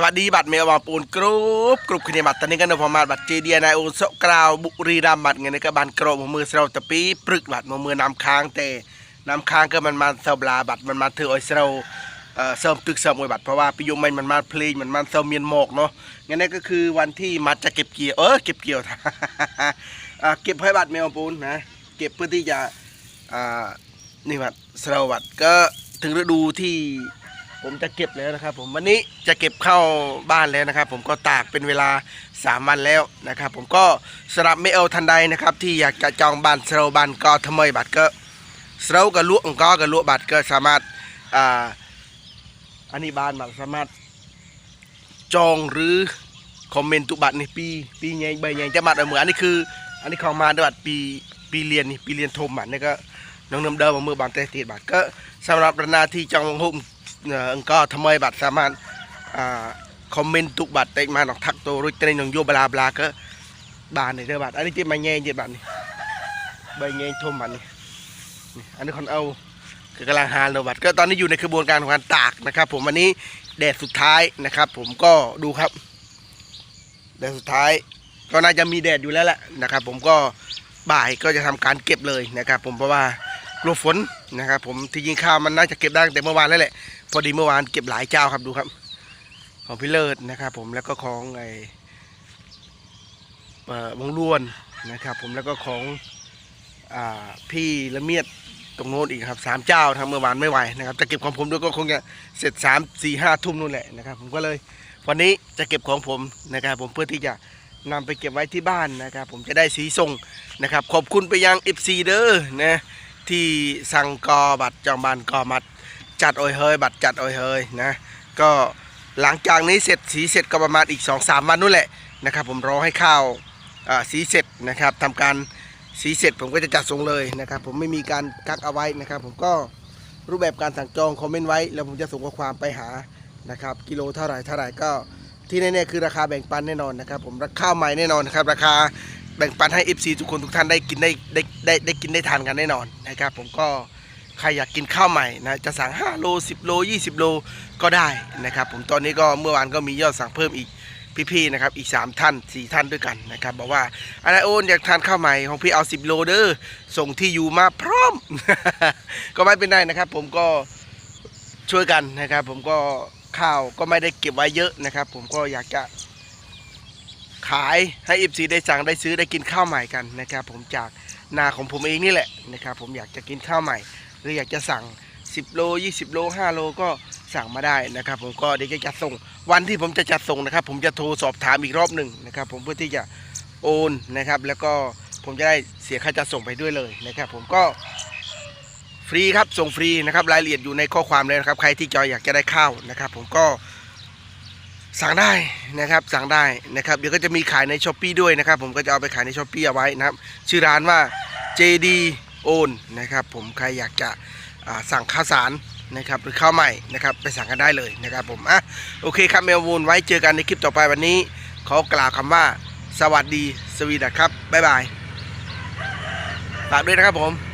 สวัสดีบัตรเมลบางปูนกรุ๊ปกรุ๊ปคณีบัตรตอนนี้กันนพมาบัตรเจเดียนายอุสกราวบุรีรัมบัตรเงินในกระบานกรอบมือเสราตะปีปรึกบัตรมือนำค้างแต่นำค้างก็มันมาเสบลาบัตรมันมาถือไอเสราเอ่อเสริมตึกเสริมมวยบัตรเพราะว่าปิยมมันมันมาเพลงมันมาเสริมเมียนหมอกเนาะงั้นนี่ก็คือวันที่มัดจะเก็บเกี่ยวเออเก็บเกี่ยวอ่าเก็บให้บัตรเมลบางปูนนะเก็บเพื่อที่จะนี่บัตรเสราบัตรก็ถึงฤดูที่ ผมจะเก็บแล้วนะครับ ผมวันนี้จะเก็บเข้าบ้านแล้วนะครับ ผมก็ตากเป็นเวลา 3 วันแล้วนะครับ ผมก็สำหรับไม่เอาทันใดนะครับ ที่อยากจะจองบ้านเสราบ้านก็ทำไมบัตรก็เสรากับลวกก็กับลวกบัตรก็สามารถอ่าอันนี้บ้านบัตรสามารถจองหรือคอมเมนต์ตุบัตรนี่ปีปีไงใบไงจะบัตรเอาเหมือนอันนี้คือ อันนี้ของมาดบัตรปีปีเรียนนี่ปีเรียนโทมบัตรนี่ก็น้องเนิมเดิมเอามือบานเตะตีบัตรก็สำหรับหนาที่จองหุ่มเอ่อ ก็ทำไมบัตรสามารถคอมเมนต์ตุกบัตรได้มาหนอกทักตัวรุ่ยเตนนองโยบลาบลาก็บานนี่เด้อบัตรอันนี้ที่มาแง่เจ็ดบัตรนี่ใบแง่ทมบัตรนี่นี่อันนี้คนเอาคือกำลังหาเราบัตรก็ตอนนี้อยู่ในกระบวนการของการตากนะครับ ผมวันนี้แดดสุดท้ายนะครับ ผมก็ดูครับแดดสุดท้ายก็น่าจะมีแดดอยู่แล้วแหละนะครับ ผมก็บ่ายก็จะทำการเก็บเลยนะครับ ผมเพราะว่ากลัวฝนนะครับ ผมที่ยิงข้าวมันน่าจะเก็บได้ตั้งแต่เมื่อวานแล้วแหละ พอดีเมื่อวานเก็บหลายเจ้าครับดูครับ ของพี่เลิศนะครับ ผมแล้วก็ของไอวงล้วนนะครับ ผมแล้วก็ของอพี่ละเมียดตรงโน้นอีกครับสามเจ้าทำเมื่อวานไม่ไหวนะครับจะเก็บของผมด้วยก็คงจะเสร็จสามสี่ห้าทุ่มนู่นแหละนะครับ ผมก็เลยวันนี้จะเก็บของผมนะครับ ผมเพื่อที่จะนำไปเก็บไว้ที่บ้านนะครับ ผมจะได้สีส่งนะครับ ขอบคุณไปยัง FC เด้อนะที่สั่งกอบัตรจองบานกอมัด จัดโอยเฮยบัตรจัดโอยเฮยนะก็หลังจากนี้เสร็จสีเสร็จก็ประมาณอีก2อสามวันนู่นแหละนะครับ ผมรอให้ข้าวอ่าสีเสร็จนะครับทำการสีเสร็จผมก็จะจัดส่งเลยนะครับ ผมไม่มีการกักเอาไว้นะครับ ผมก็รูปแบบการสั่งจองคอมเมนต์ไว้ แล้วผมจะส่งข้อความไปหานะครับ กิโลเท่าไหร่เท่าไหร่ก็ที่แน่ๆคือราคาแบ่งปันแน่นอนนะครับ ผมราคาใหม่แน่นอนนะครับ ราคาแบ่งปันให้ FC ทุกคนทุกท่านได้กินได้ได้ได้ได้กินได้ทานกันแน่นอนนะครับ ผมก็ ใครอยากกินข้าวใหม่นะจะสั่ง 5 โล 10 โล 20 โลก็ได้นะครับ ผมตอนนี้ก็เมื่อวานก็มียอดสั่งเพิ่มอีกพี่ๆนะครับอีก 3 ท่าน 4 ท่านด้วยกันนะครับบอกว่าอะไรโอนอยากทานข้าวใหม่ของพี่เอา 10 โลเด้อส่งที่อยู่มาพร้อม ก็ไม่เป็นไรนะครับ ผมก็ช่วยกันนะครับ ผมก็ข้าวก็ไม่ได้เก็บไว้เยอะนะครับ ผมก็อยากจะขายให้ FC ได้สั่งได้ซื้อได้กินข้าวใหม่กันนะครับ ผมจากนาของผมเองนี่แหละนะครับ ผมอยากจะกินข้าวใหม่ หรืออยากจะสั่ง 10 โล 20 โล 5 โลก็สั่งมาได้นะครับ ผมก็เดี๋ยวจะจัดส่ง วันที่ผมจะจัดส่งนะครับ ผมจะโทรสอบถามอีกรอบหนึ่งนะครับ ผมเพื่อที่จะโอนนะครับ แล้วก็ผมจะได้เสียค่าจัดส่งไปด้วยเลยนะครับ ผมก็ฟรีครับส่งฟรีนะครับรายละเอียดอยู่ในข้อความเลยนะครับ ใครที่จอยอยากจะได้ข้าวนะครับ ผมก็สั่งได้นะครับสั่งได้นะครับเดี๋ยวก็จะมีขายในช้อปปีด้วยนะครับ ผมก็จะเอาไปขายในช้อปปีเอาไว้นะครับ ชื่อร้านว่า JD โอนนะครับ ผมใครอยากจะสั่งข้าวสารนะครับหรือข้าวใหม่นะครับไปสั่งกันได้เลยนะครับผมอะโอเคครับเมลวูนไว้เจอกันในคลิปต่อไปวันนี้ขอกล่าวคำว่า สวัสดีสวีดัสครับบ๊ายบายฝากด้วยนะครับผม